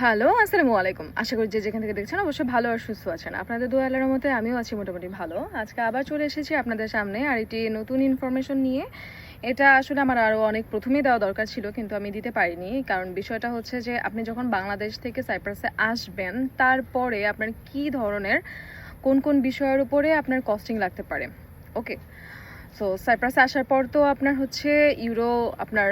Hello, আসসালামু আলাইকুম। আশা করি যে যেখান থেকে দেখছেন অবশ্যই ভালো আর সুস্থ আছেন। আপনাদের দু আল্লাহর মতে আমিও আছি মোটামুটি ভালো। আজকে আবার চলে এসেছি আপনাদের সামনে আর এটি নতুন ইনফরমেশন নিয়ে। এটা আসলে আমার আরও অনেক প্রথমেই দেওয়া দরকার ছিল, কিন্তু আমি দিতে পারিনি। কারণ বিষয়টা হচ্ছে যে, আপনি যখন বাংলাদেশ থেকে সাইপ্রাসে আসবেন, তারপরে আপনার কি ধরনের, কোন কোন বিষয়ের উপরে আপনার কস্টিং লাগতে পারে। ওকে সো সাইপ্রাসে আসার পর তো আপনার হচ্ছে ইউরো, আপনার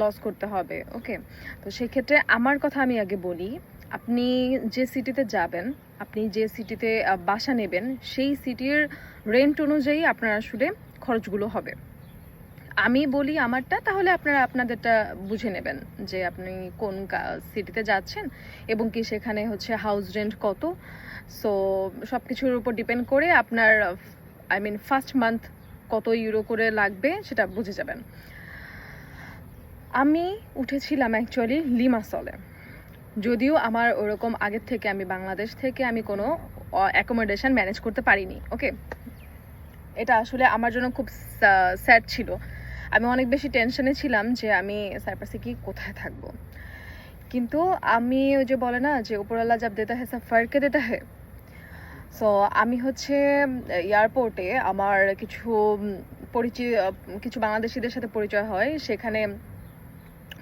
লস করতে হবে ওকে তো সেক্ষেত্রে আমার কথা আমি আগে বলি, আপনি যে সিটিতে যাবেন, আপনি যে সিটিতে বাসা নেবেন, সেই সিটির রেন্ট অনুযায়ী আপনার আসলে খরচগুলো হবে। আমি বলি আমারটা, তাহলে আপনারা আপনাদেরটা বুঝে নেবেন যে আপনি কোন সিটিতে যাচ্ছেন এবং কি সেখানে হচ্ছে হাউস রেন্ট কত। সো সব কিছুর উপর ডিপেন্ড করে আপনার আই মিন ফার্স্ট মান্থ কত ইউরো করে লাগবে সেটা বুঝে যাবেন। আমি উঠেছিলাম অ্যাকচুয়ালি লিমাসলে। যদিও আমার ওরকম আগের থেকে আমি বাংলাদেশ থেকে আমি কোনো অ্যাকোমোডেশন ম্যানেজ করতে পারিনি ওকে এটা আসলে আমার জন্য খুব স্যাড ছিল। আমি অনেক বেশি টেনশনে ছিলাম যে আমি সাইপ্রাসে কি কোথায় থাকব। কিন্তু আমি ওই যে বলে না যে উপরওয়ালা যাব দেতা হ্যাঁ সব ফারকে দেতা হ্যাঁ সো আমি হচ্ছে এয়ারপোর্টে আমার কিছু উম, পরিচয় কিছু বাংলাদেশিদের সাথে পরিচয় হয়। সেখানে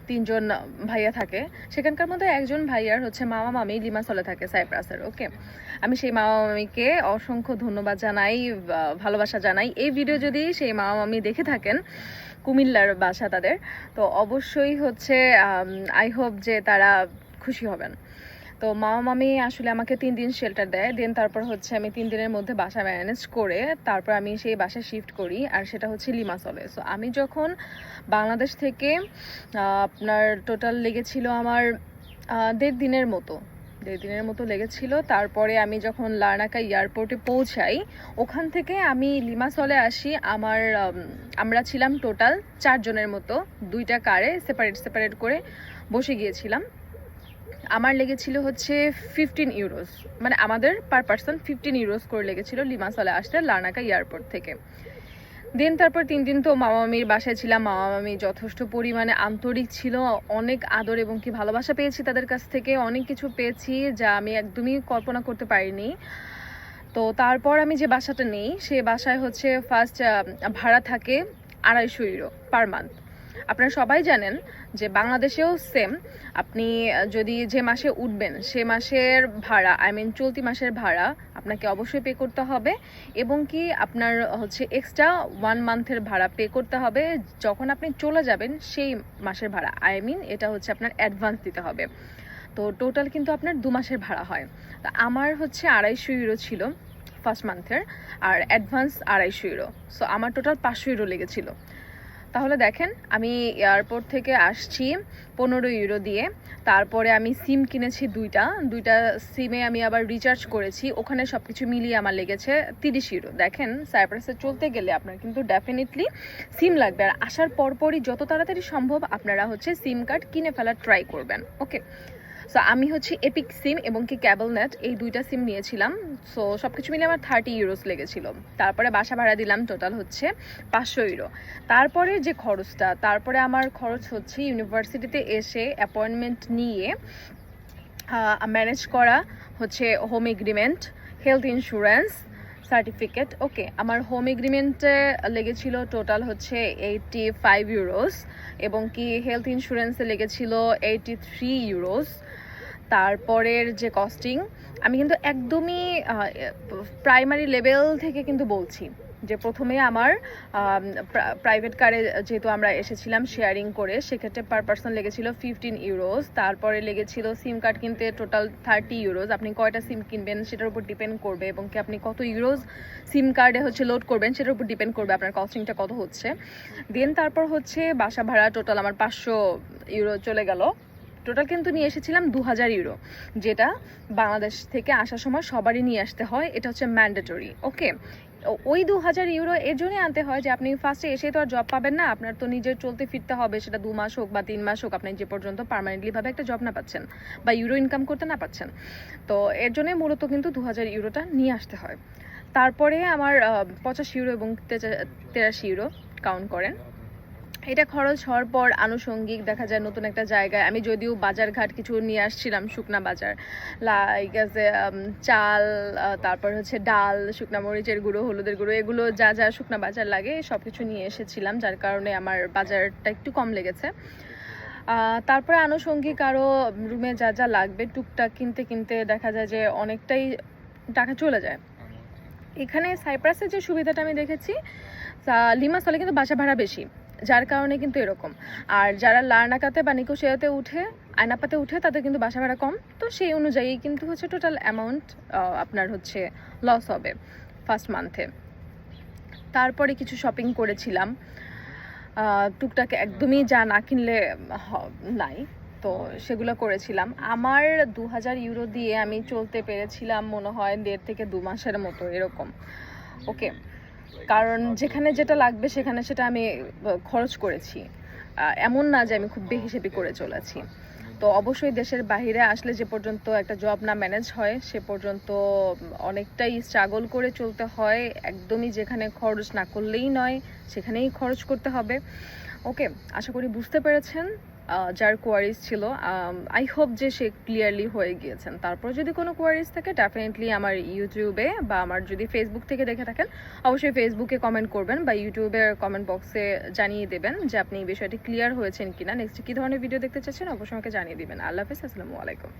তিনজন ভাইয়া থাকে। সেখানকার মধ্যে একজন ভাইয়ার হচ্ছে মামা মামি লিমাসলে থাকে সাইপ্রাসের, ওকে? আমি সেই মামা মামিকে অসংখ্য ধন্যবাদ জানাই ভালোবাসা জানাই। এই ভিডিও যদি সেই মামা মামি দেখে থাকেন, কুমিল্লার বাসা তাদের, তো অবশ্যই হচ্ছে আই হোপ যে তারা খুশি হবেন। তো মামা মামি আসলে আমাকে তিন দিন শেল্টার দেয় দেন তারপর হচ্ছে আমি তিন দিনের মধ্যে বাসা ম্যানেজ করে তারপর আমি সেই বাসায় শিফট করি, আর সেটা হচ্ছে লিমাসলে সো আমি যখন বাংলাদেশ থেকে আপনার টোটাল লেগেছিল আমার দেড় দিনের মতো, দেড় দিনের মতো লেগেছিল। তারপরে আমি যখন লার্নাকা এয়ারপোর্টে পৌঁছাই, ওখান থেকে আমি লিমাসলে আসি, আমার আমরা ছিলাম টোটাল চারজনের মতো, দুইটা কারে সেপারেট সেপারেট করে বসে গিয়েছিলাম। আমার লেগেছিল হচ্ছে ফিফটিন ইউরোস মানে আমাদের পার পার্সন ফিফটিন ইউরোস করে লেগেছিল লিমাসলে আসতে লার্নাকা এয়ারপোর্ট থেকে। দেন তারপর তিন দিন তো মামা মামির বাসায় ছিলাম। মামা মামি যথেষ্ট পরিমাণে আন্তরিক ছিল, অনেক আদর এবং কি ভালোবাসা পেয়েছি তাদের কাছ থেকে। অনেক কিছু পেয়েছি যা আমি একদমই কল্পনা করতে পারিনি। তো তারপর আমি যে বাসাটা নেই, সে বাসায় হচ্ছে ফার্স্ট ভাড়া থাকে আড়াইশো ইউরো পার মান্থ আপনারা সবাই জানেন যে বাংলাদেশেও সেম আপনি যদি যে মাসে উঠবেন, সে মাসের ভাড়া আই মিন চলতি মাসের ভাড়া আপনাকে অবশ্যই পে করতে হবে এবং কি আপনার হচ্ছে এক্সট্রা ওয়ান মান্থের ভাড়া পে করতে হবে যখন আপনি চলে যাবেন সেই মাসের ভাড়া আই মিন এটা হচ্ছে আপনার অ্যাডভান্স দিতে হবে। তো টোটাল কিন্তু আপনার দু মাসের ভাড়া হয়। তো আমার হচ্ছে আড়াইশো ইউরো ছিল ফার্স্ট মান্থের আর অ্যাডভান্স আড়াইশো ইউরো সো আমার টোটাল পাঁচশো ইউরো লেগেছিল। তাহলে দেখেন, আমি এয়ারপোর্ট থেকে আসছি পনেরো ইউরো দিয়ে। তারপরে আমি সিম কিনেছি দুইটা। দুইটা সিমে আমি আবার রিচার্জ করেছি। ওখানে সব কিছু মিলিয়ে আমার লেগেছে তিরিশ ইউরো দেখেন সাইপ্রাসে চলতে গেলে আপনার কিন্তু ডেফিনেটলি সিম লাগবে। আর আসার পরপরই যত তাড়াতাড়ি সম্ভব আপনারা হচ্ছে সিম কার্ড কিনে ফেলার ট্রাই করবেন। ওকে সো আমি হচ্ছে এপিক সিম এবং কি ক্যাবল নেট এই দুইটা সিম নিয়েছিলাম। সো সব কিছু মিলে আমার থার্টি ইউরোস লেগেছিল। তারপরে বাসা ভাড়া দিলাম টোটাল হচ্ছে পাঁচশো ইউরো তারপরে যে খরচটা, তারপরে আমার খরচ হচ্ছে ইউনিভার্সিটিতে এসে অ্যাপয়েন্টমেন্ট নিয়ে ম্যানেজ করা হচ্ছে home agreement health insurance certificate okay আমার হোম এগ্রিমেন্টে লেগেছিল টোটাল হচ্ছে এইটি ফাইভ ইউরোস এবং কি হেলথ ইন্স্যুরেন্সে লেগেছিল এইটি থ্রি ইউরোস তারপরের যে কস্টিং আমি কিন্তু একদমই প্রাইমারি লেভেল থেকে কিন্তু বলছি। যে প্রথমে আমার প্রাইভেট কারে যেহেতু আমরা এসেছিলাম শেয়ারিং করে, সেক্ষেত্রে পার পার্সন লেগেছিল ফিফটিন ইউরোস তারপরে লেগেছিল সিম কার্ড কিনতে টোটাল থার্টি ইউরোস আপনি কয়টা সিম কিনবেন সেটার উপর ডিপেন্ড করবে এবং কি আপনি কত ইউরোস সিম কার্ডে হচ্ছে লোড করবেন সেটার উপর ডিপেন্ড করবে আপনার কস্টিংটা কত হচ্ছে। দেন তারপর হচ্ছে বাসা ভাড়া টোটাল আমার পাঁচশো ইউরো চলে গেল। টোটাল কিন্তু নিয়ে এসেছিলাম দু হাজার ইউরো যেটা বাংলাদেশ থেকে আসার সময় সবারই নিয়ে আসতে হয়, এটা হচ্ছে ম্যান্ডেটরি ওকে ওই দু হাজার ইউরো এর জন্যই আনতে হয় যে আপনি ফার্স্টে এসে তো আর জব পাবেন না। আপনার তো নিজের চলতে ফিরতে হবে, সেটা দু মাস হোক বা তিন মাস হোক, আপনি যে পর্যন্ত পারমানেন্টলিভাবে একটা জব না পাচ্ছেন বা ইউরো ইনকাম করতে না পাচ্ছেন। তো এর জন্যই মূলত কিন্তু দু হাজার ইউরোটা নিয়ে আসতে হয়। তারপরে আমার পঁচাশি ইউরো এবং তেরাশি ইউরো কাউন্ট করেন। এটা খরচ হওয়ার পর আনুষঙ্গিক দেখা যায় নতুন একটা জায়গায়। আমি যদিও বাজার ঘাট কিছু নিয়ে আসছিলাম, শুকনা বাজার। লাইক যে চাল তারপর হচ্ছে ডাল, শুকনা মরিচের গুঁড়ো, হলুদের গুঁড়ো, এগুলো যা যা শুকনা বাজার লাগে সব কিছু নিয়ে এসেছিলাম, যার কারণে আমার বাজারটা একটু কম লেগেছে। তারপরে আনুষঙ্গিক আরও রুমে যা যা লাগবে, টুকটাক কিনতে কিনতে দেখা যায় যে অনেকটাই টাকা চলে যায়। এখানে সাইপ্রাসের যে সুবিধাটা আমি দেখেছি লিমাসলে কিন্তু বাসা ভাড়া বেশি। যার কারণে কিন্তু এরকম। আর যারা লার্নাকাতে বা নিকোশিয়াতে উঠে, আয়নাপাতে উঠে, তাদের কিন্তু বাসা ভাড়া কম। তো সেই অনুযায়ী কিন্তু হচ্ছে টোটাল অ্যামাউন্ট আপনার হচ্ছে লস হবে ফার্স্ট মান্থে তারপরে কিছু শপিং করেছিলাম। টুকটাক একদমই যা না কিনলে নাই। তো সেগুলো করেছিলাম। আমার দু হাজার ইউরো দিয়ে আমি চলতে পেরেছিলাম মনে হয় দেড় থেকে দু মাসের মতো এরকম। ওকে কারণ যেখানে যেটা লাগবে সেখানে সেটা আমি খরচ করেছি। এমন না যে আমি খুব বেহিসেবি করে চলেছি। তো অবশ্যই দেশের বাইরে আসলে যে পর্যন্ত একটা জব না ম্যানেজ হয় সে পর্যন্ত অনেকটাই স্ট্রাগল করে চলতে হয়। একদমই যেখানে খরচ না করলেই নয় সেখানেই খরচ করতে হবে। ওকে আশা করি বুঝতে পেরেছেন। যার কোয়ারিজ ছিল আই হোপ যে সে ক্লিয়ারলি হয়ে গিয়েছেন। তারপর যদি কোনো কোয়ারিজ থাকে ডেফিনেটলি আমার ইউটিউবে বা আমার যদি ফেসবুক থেকে দেখে থাকেন, অবশ্যই ফেসবুকে কমেন্ট করবেন বা ইউটিউবে কমেন্ট বক্সে জানিয়ে দেবেন যে আপনি এই বিষয়টি ক্লিয়ার হয়েছেন কিনা। নেক্সট কী ধরনের ভিডিও দেখতে চাচ্ছেন, অবশ্যই আমাকে জানিয়ে দেবেন। আল্লাহ হাফিজ, আসসালামু আলাইকুম।